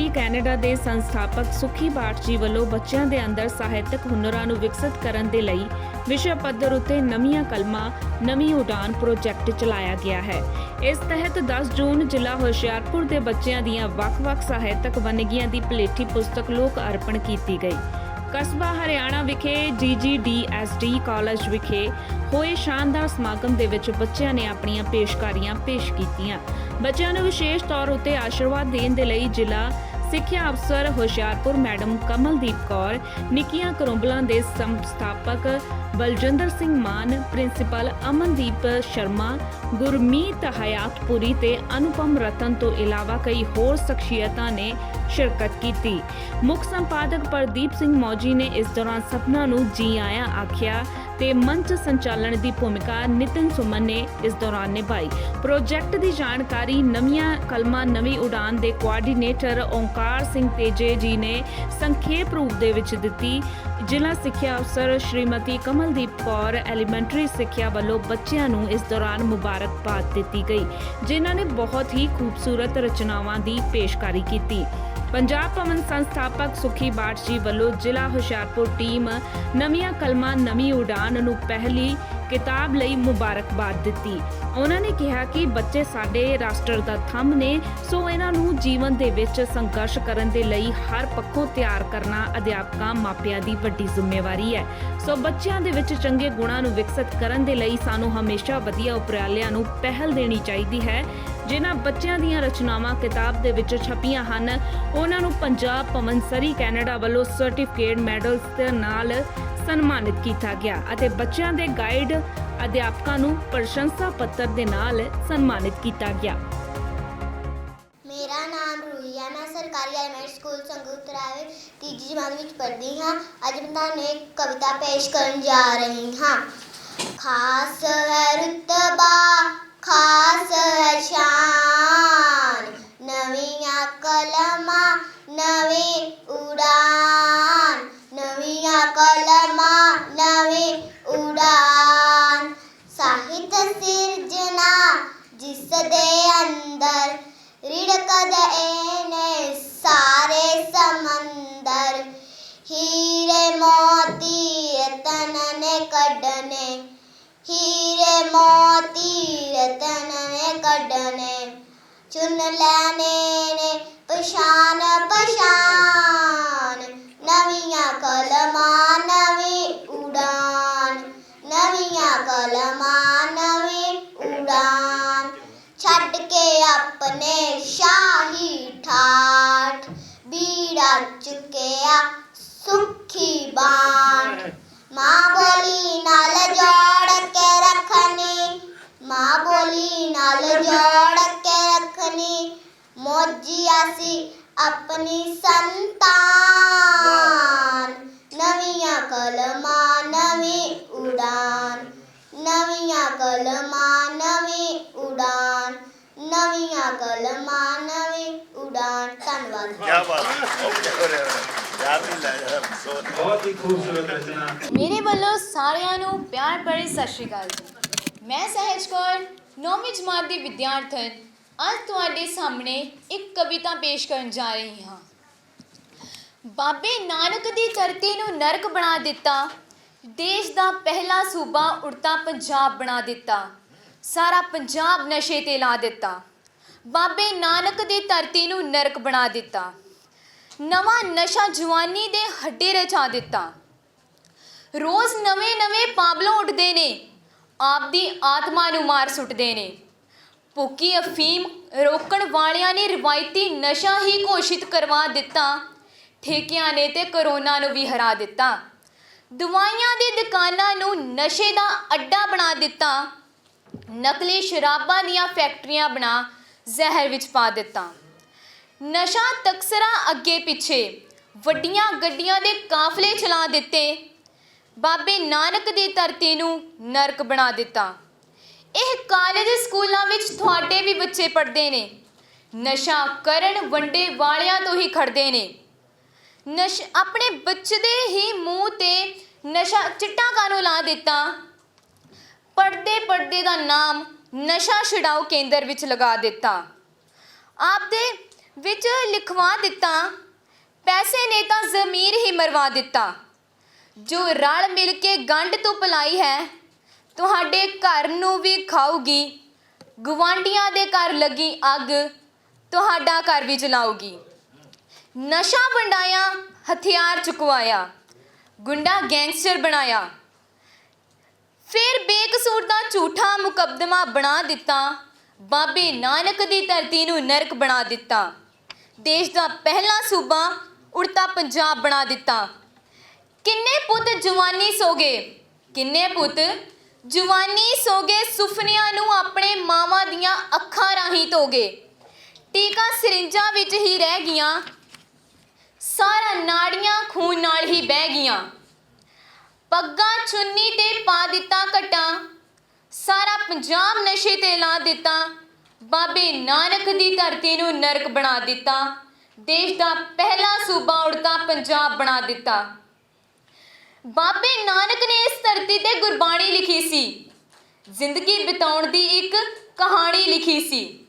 Study Canada ਦੇ ਸੰਸਥਾਪਕ ਸੁਖੀ ਬਾਟ ਜੀ ਵੱਲੋਂ ਬੱਚਿਆਂ ਦੇ ਅੰਦਰ ਸਾਹਿਤਕ ਹੁਨਰਾਂ ਨੂੰ ਵਿਕਸਿਤ ਕਰਨ ਦੇ ਲਈ ਵਿਸ਼ਵ ਪੱਧਰ ਉੱਤੇ ਨਵੀਆਂ ਕਲਮਾਂ, ਨਵੀਂ ਉਡਾਨ ਪ੍ਰੋਜੈਕਟ ਚਲਾਇਆ ਗਿਆ ਹੈ। ਇਸ ਤਹਿਤ 10 ਜੂਨ ਜ਼ਿਲ੍ਹਾ ਹੁਸ਼ਿਆਰਪੁਰ ਦੇ ਬੱਚਿਆਂ ਦੀਆਂ ਵੱਖ-ਵੱਖ ਸਾਹਿਤਕ ਵੰਨਗੀਆਂ ਦੀ ਪਲੇਠੀ ਪੁਸਤਕ ਲੋਕ ਅਰਪਣ ਕੀਤੀ ਗਈ। ਕਸਬਾ ਹਰਿਆਣਾ ਵਿਖੇ ਜੀਜੀਡੀਐਸਡੀ ਕਾਲਜ ਵਿਖੇ ਹੋਏ ਸ਼ਾਨਦਾਰ ਸਮਾਗਮ ਦੇ ਵਿੱਚ ਬੱਚਿਆਂ ਨੇ ਆਪਣੀਆਂ ਪੇਸ਼ਕਾਰੀਆਂ ਪੇਸ਼ ਕੀਤੀਆਂ। ਬੱਚਿਆਂ ਨੂੰ ਵਿਸ਼ੇਸ਼ ਤੌਰ ਉਤੇ ਆਸ਼ੀਰਵਾਦ ਦੇਣ ਦੇ ਲਈ ਜ਼ਿਲ੍ਹਾ ਸਿੱਖਿਆ ਅਫਸਰ ਹੁਸ਼ਿਆਰਪੁਰ ਮੈਡਮ ਕਮਲਦੀਪ ਕੌਰ, ਨਿੱਕੀਆਂ ਕਰੁੰਬਲਾਂ ਦੇ ਸੰਸਥਾਪਕ ਬਲਜਿੰਦਰ ਸਿੰਘ ਮਾਨ, ਪ੍ਰਿੰਸੀਪਲ ਅਮਨਦੀਪ ਸ਼ਰਮਾ, ਗੁਰਮੀਤ ਹਯਾਤਪੁਰੀ ਤੇ ਅਨੁਪਮ ਰਤਨ ਤੋਂ ਇਲਾਵਾ ਕਈ ਹੋਰ ਸ਼ਖਸੀਅਤਾਂ ਨੇ ਸ਼ਿਰਕਤ ਕੀਤੀ। ਮੁੱਖ ਸੰਪਾਦਕ ਪ੍ਰਦੀਪ ਸਿੰਘ ਮੌਜੀ ਨੇ ਇਸ ਦੌਰਾਨ ਸਪਨਾ ਨੂੰ ਜੀ ਆਇਆਂ ਆਖਿਆ ਤੇ ਮੰਚ ਸੰਚਾਲਨ ਦੀ ਭੂਮਿਕਾ ਨਿਤਿਨ ਸੁਮਨ ਨੇ ਇਸ ਦੌਰਾਨ ਨਿਭਾਈ। ਪ੍ਰੋਜੈਕਟ ਦੀ ਜਾਣਕਾਰੀ, ਨਵੀਆਂ ਕਲਮਾਂ, ਨਵੀਂ ਉਡਾਨ ਦੇ ਕੋਆਰਡੀਨੇਟਰ ਓਂਕਾਰ ਸਿੰਘ ਤੇਜੇ ਜੀ ਨੇ ਸੰਖੇਪ ਰੂਪ ਦੇ ਵਿੱਚ ਦਿੱਤੀ। ਜ਼ਿਲ੍ਹਾ ਸਿੱਖਿਆ ਅਫਸਰ ਸ਼੍ਰੀਮਤੀ ਕਮਲਦੀਪ ਕੌਰ ਐਲੀਮੈਂਟਰੀ ਸਿੱਖਿਆ ਵੱਲੋਂ ਬੱਚਿਆਂ ਨੂੰ ਇਸ ਦੌਰਾਨ ਮੁਬਾਰਕਬਾਦ ਦਿੱਤੀ ਗਈ, ਜਿਨ੍ਹਾਂ ਨੇ ਬਹੁਤ ਹੀ ਖੂਬਸੂਰਤ ਰਚਨਾਵਾਂ ਦੀ ਪੇਸ਼ਕਾਰੀ ਕੀਤੀ। ਪੰਜਾਬ ਭਵਨ ਸੰਸਥਾਪਕ ਸੁਖੀ ਬਾਟ ਜੀ ਵੱਲੋਂ ਜ਼ਿਲ੍ਹਾ ਹੁਸ਼ਿਆਰਪੁਰ ਟੀਮ ਨਵੀਆਂ ਕਲਮਾਂ, ਨਵੀਂ ਉਡਾਨ ਨੂੰ ਪਹਿਲੀ ਕਿਤਾਬ ਲਈ ਮੁਬਾਰਕਬਾਦ ਦਿੱਤੀ। ਉਹਨਾਂ ਨੇ ਕਿਹਾ ਕਿ ਬੱਚੇ ਸਾਡੇ ਰਾਸ਼ਟਰ ਦਾ ਥੰਮ ਨੇ, ਸੋ ਇਹਨਾਂ ਨੂੰ ਜੀਵਨ ਦੇ ਵਿੱਚ ਸੰਘਰਸ਼ ਕਰਨ ਦੇ ਲਈ ਹਰ ਪੱਖੋਂ ਤਿਆਰ ਕਰਨਾ ਅਧਿਆਪਕਾਂ ਮਾਪਿਆਂ ਦੀ ਵੱਡੀ ਜ਼ਿੰਮੇਵਾਰੀ ਹੈ। ਸੋ ਬੱਚਿਆਂ ਦੇ ਵਿੱਚ ਚੰਗੇ ਗੁਣਾਂ ਨੂੰ ਵਿਕਸਿਤ ਕਰਨ ਦੇ ਲਈ ਸਾਨੂੰ ਹਮੇਸ਼ਾ ਵਧੀਆ ਉਪਰਾਲਿਆਂ ਨੂੰ ਪਹਿਲ ਦੇਣੀ ਚਾਹੀਦੀ ਹੈ। ਜਿਨ੍ਹਾਂ ਬੱਚਿਆਂ ਦੀਆਂ ਰਚਨਾਵਾਂ ਕਿਤਾਬ ਦੇ ਵਿੱਚ ਛਪੀਆਂ ਹਨ। ਉਹਨਾਂ ਨੂੰ ਪੰਜਾਬ ਭਵਨ ਕੈਨੇਡਾ ਵੱਲੋਂ ਸਰਟੀਫਿਕੇਟ ਮੈਡਲਸ ਦੇ ਨਾਲ ਸਨਮਾਨਿਤ ਕੀਤਾ ਗਿਆ ਅਤੇ ਬੱਚਿਆਂ ਦੇ ਗਾਈਡ ਅਧਿਆਪਕਾਂ ਨੂੰ ਪ੍ਰਸ਼ੰਸਾ ਪੱਤਰ ਦੇ ਨਾਲ ਸਨਮਾਨਿਤ ਕੀਤਾ ਗਿਆ। ਮੇਰਾ ਨਾਮ ਰੂਹੀ ਮੈਂ ਸਰਕਾਰੀ ਐਲੀਮੈਂਟ ਸਕੂਲ ਸੰਗੂਤਰਾ ਵਿੱਚ ਤੀਜੀ ਜਮਾਤ ਵਿੱਚ ਪੜ੍ਹਦੀ ਹਾਂ। ਅੱਜ ਮੈਂ ਤੁਹਾਨੂੰ ਇੱਕ ਕਵਿਤਾ ਪੇਸ਼ ਕਰਨ ਜਾ ਰਹੀ ਹਾਂ। ਖਾਸ ਹੈ ਰੁਤਬਾ ਖਾਸ ਹੈ ਸ਼ਾਨ ਨਵੀਆਂ ਕਲਮਾਂ ਨਵੀਂ ਉਡਾਨ ਨਵੀਆਂ ਕਲਮਾਂ ਨਵੀਂ ਉਡਾਨ ਸਾਹਿਤ ਸਿਰਜਣਾ ਜਿਸ ਦੇ ਅੰਦਰ ਰਿੜਕਦੇ ਨੇ ਸਾਰੇ ਸਮੰਦਰ ਹੀਰੇ ਮੋਤੀ ਰਤਨ ਨੇ ਕੱਢਨੇ ਹੀਰੇ ਮੋਤੀ ਰਤਨ ਨੇ ਕੱਢਨੇ ਚੁਣ ਲੈਣੇ ਨੇ ਪਛਾਨ ਪਛਾਨ। ਨਵੀਆਂ ਕਲਮਾਂ, ਨਵੀਂ ਉਡਾਨ। ਨਵੀਆਂ ਕਲਮਾਂ, ਨਵੀਂ ਉਡਾਨ। ਛੱਡ ਕੇ ਆਪਣੇ ਸ਼ਾਹੀ ਠਾਠ ਬੀੜਾ ਚੁੱਕਿਆ ਸੁਖੀ ਬਾਣ ਮਾਂ ਬੋਲੀ ਨਾਲ ਜੋੜ ਕੇ ਰੱਖਣੀ ਮਾਂ ਬੋਲੀ ਨਾਲ ਜੋੜ ਕੇ ਰੱਖਣੀ ਮੋਜੀ ਅਸੀਂ ਆਪਣੀ ਸੰਤਾਨ। ਨਵੀਆਂ ਕਲਮਾਂ ਨਵੀਂ ਉਡਾਨ। ਨਵੀਆਂ ਕਲਮਾਂ ਨਵੀਂ ਉਡਾਨ। ਨਵੀਆਂ ਕਲਮਾਂ ਨਵੀਂ ਉਡਾਨ। ਧੰਨਵਾਦ। ਕੀ ਬਾਤ ਬਹੁਤ ਹੀ ਖੂਬਸੂਰਤ ਰਚਨਾ। ਮੇਰੇ ਵੱਲੋਂ ਸਾਰਿਆਂ ਨੂੰ ਪਿਆਰ ਭਰੀ ਸਤਿ ਸ਼੍ਰੀ ਅਕਾਲ ਮੈਂ ਸਹਿਜ ਕੌਰ ਨੌਵੀਂ ਜਮਾਤ ਦੀ ਵਿਦਿਆਰਥਣ ਅੱਜ ਤੁਹਾਡੇ ਸਾਹਮਣੇ ਇੱਕ ਕਵਿਤਾ ਪੇਸ਼ ਕਰਨ ਜਾ ਰਹੀ ਹਾਂ। ਬਾਬੇ ਨਾਨਕ ਦੀ ਧਰਤੀ ਨੂੰ ਨਰਕ ਬਣਾ ਦਿੱਤਾ, ਦੇਸ਼ ਦਾ ਪਹਿਲਾ ਸੂਬਾ ਉੜਤਾ ਪੰਜਾਬ ਬਣਾ ਦਿੱਤਾ, ਸਾਰਾ ਪੰਜਾਬ ਨਸ਼ੇ ਤੇ ਲਾ ਦਿੱਤਾ। ਬਾਬੇ ਨਾਨਕ ਦੀ ਧਰਤੀ ਨੂੰ ਨਰਕ ਬਣਾ ਦਿੱਤਾ, ਨਵਾਂ ਨਸ਼ਾ ਜਵਾਨੀ ਦੇ ਹੱਡੇ ਰਚਾ ਦਿੱਤਾ। ਰੋਜ਼ ਨਵੇਂ-ਨਵੇਂ ਪਾਬਲੋਂ ਉੱਠਦੇ ਨੇ ਆਪ ਦੀ ਆਤਮਾ ਨੂੰ ਮਾਰ ਸੁੱਟਦੇ ਨੇ। ਭੁੱਕੀ ਅਫੀਮ ਰੋਕਣ ਵਾਲਿਆਂ ਨੇ ਰਵਾਇਤੀ ਨਸ਼ਾ ਹੀ ਘੋਸ਼ਿਤ ਕਰਵਾ ਦਿੱਤਾ। ਠੇਕਿਆਂ ਨੇ ਤੇ ਕਰੋਨਾ ਨੂੰ ਵੀ ਹਰਾ ਦਿੱਤਾ। ਦਵਾਈਆਂ ਦੀ ਦੁਕਾਨਾਂ ਨੂੰ ਨਸ਼ੇ ਦਾ ਅੱਡਾ ਬਣਾ ਦਿੱਤਾ। ਨਕਲੀ ਸ਼ਰਾਬਾਂ ਦੀਆਂ ਫੈਕਟਰੀਆਂ ਬਣਾ ਜ਼ਹਿਰ ਵਿੱਚ ਪਾ ਦਿੱਤਾ। ਨਸ਼ਾ ਤਕਸਰਾ ਅੱਗੇ ਪਿੱਛੇ ਵੱਡੀਆਂ ਗੱਡੀਆਂ ਦੇ ਕਾਫਲੇ ਚਲਾ ਦਿੱਤੇ। ਬਾਬੇ ਨਾਨਕ ਦੀ ਧਰਤੀ ਨੂੰ ਨਰਕ ਬਣਾ ਦਿੱਤਾ। ਇਹ ਕਾਲਜ ਸਕੂਲਾਂ ਵਿੱਚ ਤੁਹਾਡੇ ਵੀ ਬੱਚੇ ਪੜ੍ਹਦੇ ਨੇ। ਨਸ਼ਾ ਕਰਨ ਵੰਡੇ ਵਾਲਿਆਂ ਤੋਂ ਹੀ ਖੜਦੇ ਨੇ। ਨਸ਼ ਆਪਣੇ ਬੱਚੇ ਦੇ ਹੀ ਮੂੰਹ ਤੇ ਨਸ਼ਾ ਚਿੱਟਾ ਕਾਨੂੰ ਲਾ ਦਿੱਤਾ। ਪੜਦੇ ਪੜਦੇ ਦਾ ਨਾਮ ਨਸ਼ਾ ਛਡਾਓ ਕੇਂਦਰ ਵਿੱਚ ਲਗਾ ਦਿੱਤਾ। ਆਪਦੇ ਵਿੱਚ ਲਿਖਵਾ ਦਿੱਤਾ। ਪੈਸੇ ਨੇ ਤਾਂ ਜ਼ਮੀਰ ਹੀ ਮਰਵਾ ਦਿੱਤਾ। ਜੋ ਰਲ ਮਿਲ ਕੇ ਗੰਢ ਤੋਂ ਪਲਾਈ ਹੈ ਤੁਹਾਡੇ ਘਰ ਨੂੰ ਵੀ ਖਾਊਗੀ। ਗਵਾਂਡੀਆਂ ਦੇ ਘਰ ਲੱਗੀ ਅੱਗ, ਤੁਹਾਡਾ ਘਰ ਵੀ ਜਲਾਊਗੀ। ਨਸ਼ਾ ਵੰਡਾਇਆ, ਹਥਿਆਰ ਚੁਕਵਾਇਆ, ਗੁੰਡਾ ਗੈਂਗਸਟਰ ਬਣਾਇਆ। ਫਿਰ ਬੇਕਸੂਰ ਦਾ ਝੂਠਾ ਮੁਕੱਦਮਾ ਬਣਾ ਦਿੱਤਾ, ਬਾਬੇ ਨਾਨਕ ਦੀ ਧਰਤੀ ਨੂੰ ਨਰਕ ਬਣਾ ਦਿੱਤਾ। ਦੇਸ਼ ਦਾ ਪਹਿਲਾ ਸੂਬਾ ਉੜਤਾ ਪੰਜਾਬ ਬਣਾ ਦਿੱਤਾ। ਕਿੰਨੇ ਪੁੱਤ ਜਵਾਨੀ ਸੋਗੇ, ਕਿੰਨੇ ਪੁੱਤ ਜਵਾਨੀ ਸੋਗੇ ਸੁਪਨਿਆਂ ਨੂੰ ਆਪਣੇ ਮਾਵਾਂ ਦੀਆਂ ਅੱਖਾਂ ਰਾਹੀਂ ਧੋਗੇ। ਟੀਕਾ ਸਰਿੰਜਾਂ ਵਿੱਚ ਹੀ ਰਹਿ ਗਈਆਂ। ਸਾਰਾ ਨਾੜੀਆਂ ਖੂਨ ਨਾਲ ਹੀ ਬਹਿ ਗਈਆਂ। ਪੱਗਾਂ ਚੁੰਨੀ ਤੇ ਪਾ ਦਿੱਤਾ ਘਟਾ। ਸਾਰਾ ਪੰਜਾਬ ਨਸ਼ੇ ਤੇ ਲਾ ਦਿੱਤਾ। ਬਾਬੇ ਨਾਨਕ ਦੀ ਧਰਤੀ ਨੂੰ ਨਰਕ ਬਣਾ ਦਿੱਤਾ। ਦੇਸ਼ ਦਾ ਪਹਿਲਾ ਸੂਬਾ ਉੜਤਾ ਪੰਜਾਬ ਬਣਾ ਦਿੱਤਾ। ਬਾਬੇ ਨਾਨਕ ਨੇ ਇਸ ਧਰਤੀ ਤੇ ਗੁਰਬਾਣੀ ਲਿਖੀ ਸੀ। ਜ਼ਿੰਦਗੀ ਬਿਤਾਉਣ ਦੀ ਇੱਕ ਕਹਾਣੀ ਲਿਖੀ ਸੀ।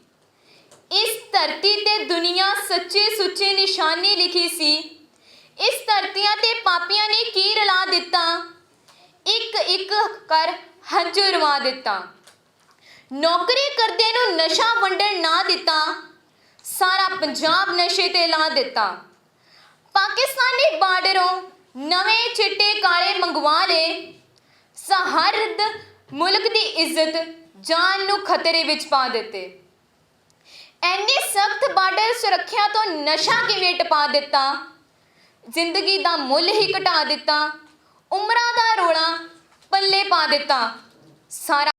ਇਸ ਧਰਤੀ ਤੇ ਦੁਨੀਆ ਸੱਚੇ ਸੁੱਚੇ ਨਿਸ਼ਾਨੀ ਲਿਖੀ ਸੀ। ਇਸ ਧਰਤੀਆਂ ਤੇ ਪਾਪੀਆਂ ਨੇ ਕੀ ਰਲਾ ਦਿੱਤਾ? ਇੱਕ ਇੱਕ ਕਰ ਹੰਝੂ ਰਵਾ ਦਿੱਤਾ। ਨੌਕਰੀ ਕਰਦੇ ਨੂੰ ਨਸ਼ਾ ਵੰਡਣ ਨਾ ਦਿੱਤਾ। ਸਾਰਾ ਪੰਜਾਬ ਨਸ਼ੇ ਤੇ ਲਾ ਦਿੱਤਾ। ਪਾਕਿਸਤਾਨੀ ਬਾਰਡਰੋਂ ਨਵੇਂ ਚਿੱਟੇ ਕਾਲੇ ਮੰਗਵਾ ਲਏ ਸਹਰਦ ਮੁਲਕ ਦੀ ਇੱਜ਼ਤ ਜਾਨ ਨੂੰ ਖਤਰੇ ਵਿੱਚ ਪਾ ਦਿੱਤੇ। ਐਨੀ ਸਖਤ ਬਾਰਡਰ ਸੁਰੱਖਿਆ ਤੋਂ ਨਸ਼ਾ ਕਿਵੇਂ ਟਪਾ ਦਿੱਤਾ? ਜ਼ਿੰਦਗੀ ਦਾ ਮੁੱਲ ਹੀ ਘਟਾ ਦਿੱਤਾ। ਉਮਰਾਂ ਦਾ ਰੋਲਾ ਪੱਲੇ ਪਾ ਦਿੱਤਾ। ਸਾਰਾ